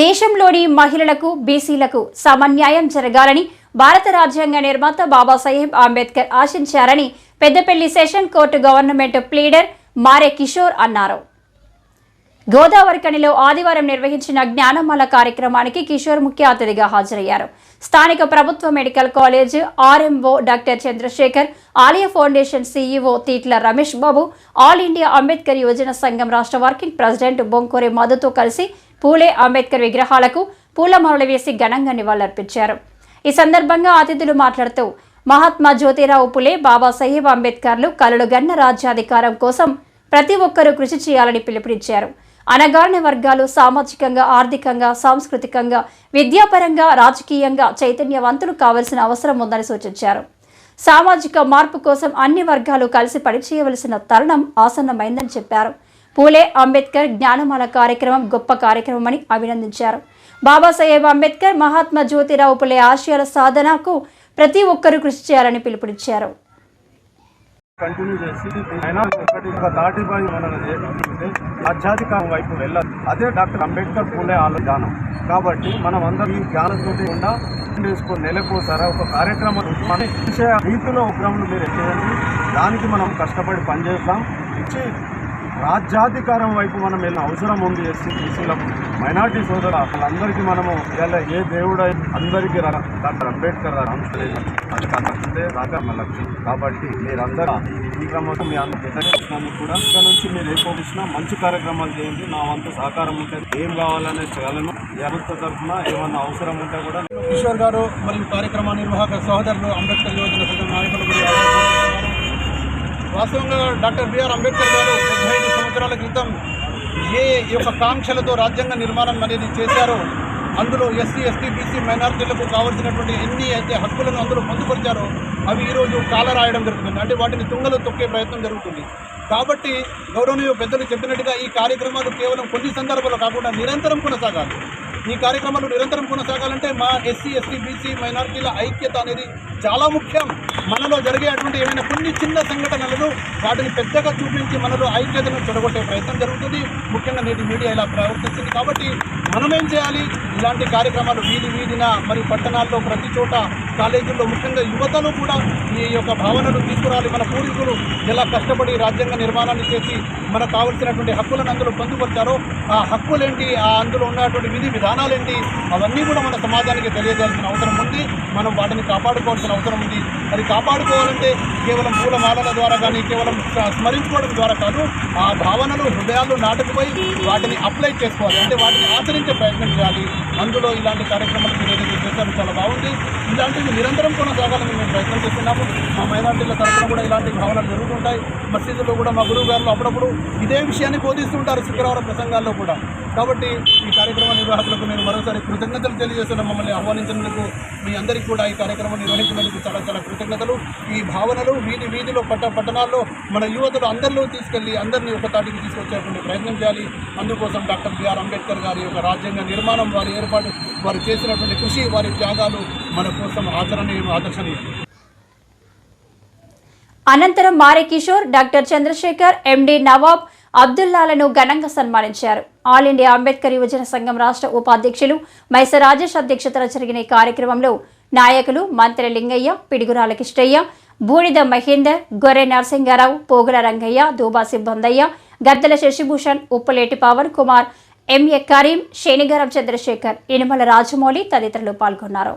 దేశంలోని మహిళలకు బీసీలకు సమన్యాయం జరగాలని భారత రాజ్యాంగ నిర్మాత Babasaheb Ambedkar ఆశించారని Peddapalli session court government pleader Mare Kishore అన్నారు. గోదావరి కణిలో ఆదివారం నిర్వహించిన జ్ఞానమాల కార్యక్రమానికి కిషోర్ ముఖ్య అతిథిగా హాజరయ్యారు. స్థానిక ప్రభుత్వ medical college RMO doctor Chandrashekar Alaya foundation CEO Teetla Ramesh Babu all India Ambedkar యువజన సంఘం రాష్ట్ర వర్కింగ్ ప్రెసిడెంట్ బొంకోరే మధుతో కలిసి పూలే అంబేద్కర్ విగ్రహాలకు పూలమాలలు వేసి ఘనంగా నివాళులర్పించారు. ఈ సందర్భంగా అతిథులు మాట్లాడుతూ మహాత్మా జ్యోతిరావు పులే బాబాసాహెబ్ అంబేద్కర్లు కలలు గన్న రాజ్యాధికారం కోసం ప్రతి ఒక్కరూ కృషి చేయాలని పిలుపునిచ్చారు. అనగారిన వర్గాలు సామాజికంగా ఆర్థికంగా సాంస్కృతికంగా విద్యాపరంగా రాజకీయంగా చైతన్యవంతులు కావలసిన అవసరం ఉందని సూచించారు. సామాజిక మార్పు కోసం అన్ని వర్గాలు కలిసి పనిచేయవలసిన తరుణం ఆసన్నమైందని చెప్పారు. పూలే అంబేద్కర్ జ్ఞానమాల కార్యక్రమం గొప్ప కార్యక్రమమని అభినందించారు. బాబాసాహెబ్ అంబేద్కర్ మహాత్మా జ్యోతిరావు పులే ఆశయాల సాధనకు ప్రతి ఒక్కరూ కృషి చేయాలని పిలుపునిచ్చారు. కంటిన్యూ చేసి ఆయన ఒకటి ఒక దాటిపోయి మనం చేస్తుంటే వైపు వెళ్ళదు అదే డాక్టర్ అంబేద్కర్ పూలే ఆలోచన. కాబట్టి మనం అందరం ఈ జ్ఞానంతో కూడా వేసుకొని నెలకోసారా ఒక కార్యక్రమం మన రీతిలో ప్రోగ్రాంలు మీరు ఎక్కేయండి దానికి మనం కష్టపడి పనిచేస్తాం. ఇచ్చి రాజ్యాధికారం వైపు మనం వెళ్ళిన అవసరం ఉంది ఎస్సీ బీసీలకు మైనార్టీ సోదరు వాళ్ళందరికీ మనము ఇలా ఏ దేవుడు అందరికీ రా- డాక్టర్ అంబేద్కర్ రామలేదు అది లక్ష్యం. కాబట్టి మీరందరూ ఈ క్రమంలో మీ అందరికీ కూడా. ఇక్కడ నుంచి మీరు ఏ మంచి కార్యక్రమాలు చేయండి. నా వంతు సహకారం ఉంటుంది ఏం కావాలనే చేయగలను ప్రభుత్వ తరఫున ఏమన్నా అవసరం ఉంటే కూడా కిషోర్ గారు మరియు కార్యక్రమ నిర్వాహక సహోదరులు అంబేద్కర్ యోజన నాయకులు వాస్తవంగా డాక్టర్ బిఆర్ అంబేద్కర్ గారు డెబ్బై ఐదు సంవత్సరాల క్రితం ఏ యొక్క కాంక్షలతో రాజ్యాంగ నిర్మాణం అనేది చేశారో అందులో ఎస్సీ ఎస్టీ బీసీ మైనారిటీలకు కావాల్సినటువంటి ఎన్ని అయితే హక్కులను అందులో పొందుపరిచారో అవి ఈరోజు కాల రాయడం జరుగుతుంది. అంటే వాటిని తుంగలు తొక్కే ప్రయత్నం జరుగుతుంది. కాబట్టి గౌరవనీయ పెద్దలు చెప్పినట్టుగా ఈ కార్యక్రమాలు కేవలం కొన్ని సందర్భాల్లో కాకుండా నిరంతరం కొనసాగాలి. ఈ కార్యక్రమాలు నిరంతరం కొనసాగాలంటే మా ఎస్సీ ఎస్టీ బీసీ మైనార్టీల ఐక్యత అనేది చాలా ముఖ్యం. మనలో జరిగేటువంటి ఏమైనా కొన్ని చిన్న సంఘటనలను వాటిని పెద్దగా చూపించి మనలో ఐక్యతను చెడగొట్టే ప్రయత్నం జరుగుతుంది. ముఖ్యంగా నేటి మీడియా ఇలా ప్రవర్తిస్తుంది కాబట్టి మనం ఏం చేయాలి? ఇలాంటి కార్యక్రమాలు వీధి వీధిన? మరియు పట్టణాల్లో ప్రతి చోట కాలేజీల్లో ముఖ్యంగా యువతలు కూడా ఈ యొక్క భావనలు తీసుకురాలి. మన పూర్వీకులు ఎలా కష్టపడి రాజ్యాంగ నిర్మాణాన్ని చేసి మనకు కావలసినటువంటి హక్కులను అందులో పొందుపరిచారో ఆ హక్కులేంటి ఆ అందులో ఉన్నటువంటి విధి విధానాలేంటి అవన్నీ కూడా మన సమాజానికి తెలియజేయాల్సిన అవసరం ఉంది. మనం వాటిని కాపాడుకోవాల్సిన అవసరం ఉంది. అది కాపాడుకోవాలంటే కేవలం పూలమాలల ద్వారా కానీ కేవలం స్మరించుకోవడం ద్వారా కాదు ఆ భావనలు హృదయాల్లో నాటుకుపోయి వాటిని అప్లై చేసుకోవాలి. అంటే వాటిని ఆచరించే ప్రయత్నం చేయాలి. అందులో ఇలాంటి కార్యక్రమాలు మీరు ఏదైతే చేశారో చాలా బాగుంది. ఇలాంటివి నిరంతరం కొనసాగాలని మేము ప్రయత్నం చేస్తున్నాము. మా మైనార్టీల తరఫున కూడా ఇలాంటి భావనలు జరుగుతుంటాయి. మసీదులో కూడా మా గురువు గారు అప్పుడప్పుడు ఇదే విషయాన్ని బోధిస్తుంటారు శుక్రవారం ప్రసంగాల్లో కూడా. కాబట్టి ఈ కార్యక్రమ నిర్వాహకులకు నేను మరోసారి కృతజ్ఞతలు తెలియజేస్తున్న మమ్మల్ని ఆహ్వానించినందుకు మీ అందరికీ కూడా ఈ కార్యక్రమం నిర్వహించినందుకు చాలా చాలా కృతజ్ఞతలు. ఈ భావనలు వీధి వీధిలో పట్ట పట్టణాల్లో మన యువతలు అందరిలో తీసుకెళ్ళి అందరినీ ఒక తాటికి తీసుకొచ్చేటువంటి ప్రయత్నం చేయాలి. అందుకోసం డాక్టర్ బిఆర్ అంబేద్కర్ గారి యొక్క రాజ్యాంగ నిర్మాణం వారి ఏర్పాటు వారు చేసినటువంటి కృషి వారి త్యాగాలు మన కోసం ఆచరణీయం ఆదర్శనీయం అనంతరం మారే కిషోర్ డాక్టర్ చంద్రశేఖర్ ఎండి నవాబ్ అబ్దుల్లాలను ఘనంగా సన్మానించారు. ఆల్ ఇండియా అంబేద్కర్ యువజన సంఘం రాష్ట్ర ఉపాధ్యక్షులు మైస రాజేష్ అధ్యక్షతన జరిగిన ఈ కార్యక్రమంలో నాయకులు మంత్రి లింగయ్య పిడుగురాల కిష్టయ్య బూడిద మహేందర్ గొర్రె నరసింగారావు పోగుల రంగయ్య దూబా సిబ్బందయ్య గద్దెల శశిభూషణ్ ఉప్పులేటి పవన్ కుమార్ ఎంఏ కరీం శేనిగరం చంద్రశేఖర్ ఇనుమల రాజమౌళి తదితరులు పాల్గొన్నారు.